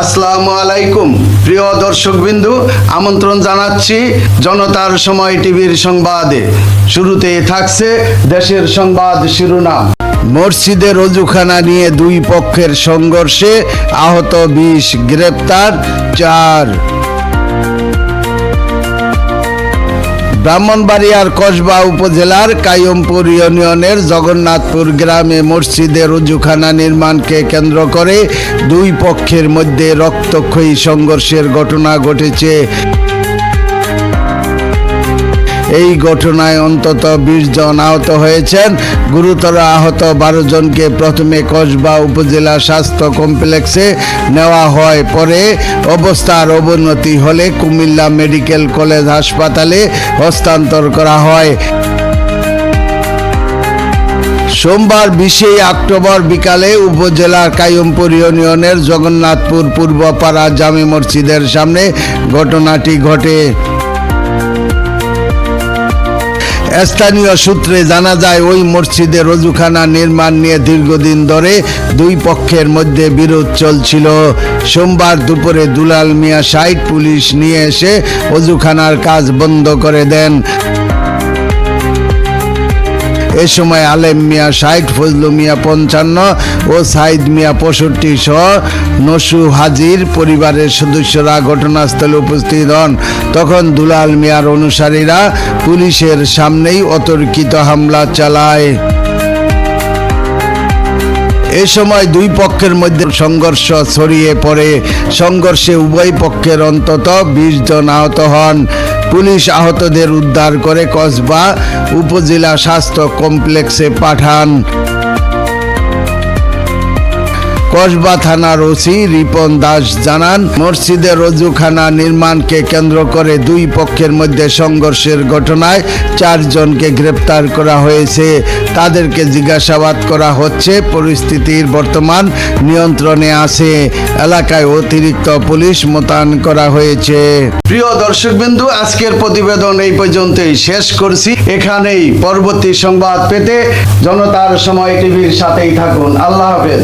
আসসালামু আলাইকুম। প্রিয় দর্শকবিন্দু, আমন্ত্রণ জানাচ্ছি জনতার সময় টিভির সংবাদে। শুরুতে থাকছে দেশের সংবাদ শিরোনাম। মসজিদের রজুখানা নিয়ে দুই পক্ষের সংঘর্ষে আহত বিশ গ্রেপ্তার, চার ব্রাহ্মণবাড়িয়ার কসবা উপজেলার কায়মপুর ইউনিয়নের জগন্নাথপুর গ্রামে মসজিদের রুজুখানা নির্মাণকে কেন্দ্র করে দুই পক্ষের মধ্যে রক্তক্ষয়ী সংঘর্ষের ঘটনা ঘটেছে। এই ঘটনায় অন্তত বিশ জন আহত হয়েছেন। গুরুতর আহত বারো জনকে প্রথমে কসবা উপজেলা স্বাস্থ্য কমপ্লেক্সে নেওয়া হয়। পরে অবস্থার অবনতি হলে কুমিল্লা মেডিকেল কলেজ হাসপাতালে হস্তান্তর করা হয়। সোমবার বিশে অক্টোবর বিকালে উপজেলার কায়মপুর ইউনিয়নের জগন্নাথপুর পূর্বপাড়া জামে মসজিদের সামনে ঘটনাটি ঘটে। স্থানীয় সূত্রে জানা যায়, ওই মসজিদে রজুখানা নির্মাণ নিয়ে দীর্ঘদিন ধরে দুই পক্ষের মধ্যে বিরোধ চলছিল। সোমবার দুপুরে দুলাল মিয়া সাইট পুলিশ নিয়ে এসে অজুখানার কাজ বন্ধ করে দেন। এ সময় আলেম মিয়া ষাট, ফজলু মিয়া পঞ্চান্ন ও সাইদ মিয়া পঁয়ষট্টি সহ নসু হাজির পরিবারের সদস্যরা ঘটনাস্থলে উপস্থিত হন। তখন দুলাল মিয়ার অনুসারীরা পুলিশের সামনেই অতর্কিত হামলা চালায়। এ সময় দুই পক্ষের মধ্যে সংঘর্ষ ছড়িয়ে পড়ে। সংঘর্ষে উভয় পক্ষের অন্তত বিশ জন আহত হন। পুলিশ আহতদের উদ্ধার করে কসবা উপজেলা স্বাস্থ্য কমপ্লেক্সে পাঠান। কসবা থানার ওসি রিপন দাস জানান মসজিদের রজুখানা নির্মাণকে কেন্দ্র করে দুই পক্ষের মধ্যে সংঘর্ষের ঘটনায় চারজনকে গ্রেপ্তার করা হয়েছে। তাদেরকে জিজ্ঞাসাবাদ করা হচ্ছে, পরিস্থিতির বর্তমান নিয়ন্ত্রণে আছে। এলাকায় অতিরিক্ত পুলিশ মোতায়েন করা হয়েছে। প্রিয় দর্শকবিন্দু, আজকের প্রতিবেদন এই পর্যন্তই শেষ করছি। এখানেই পরবর্তী সংবাদ পেতে জনতার সময় টিভির সাথেই থাকুন। আল্লাহ হাফেজ।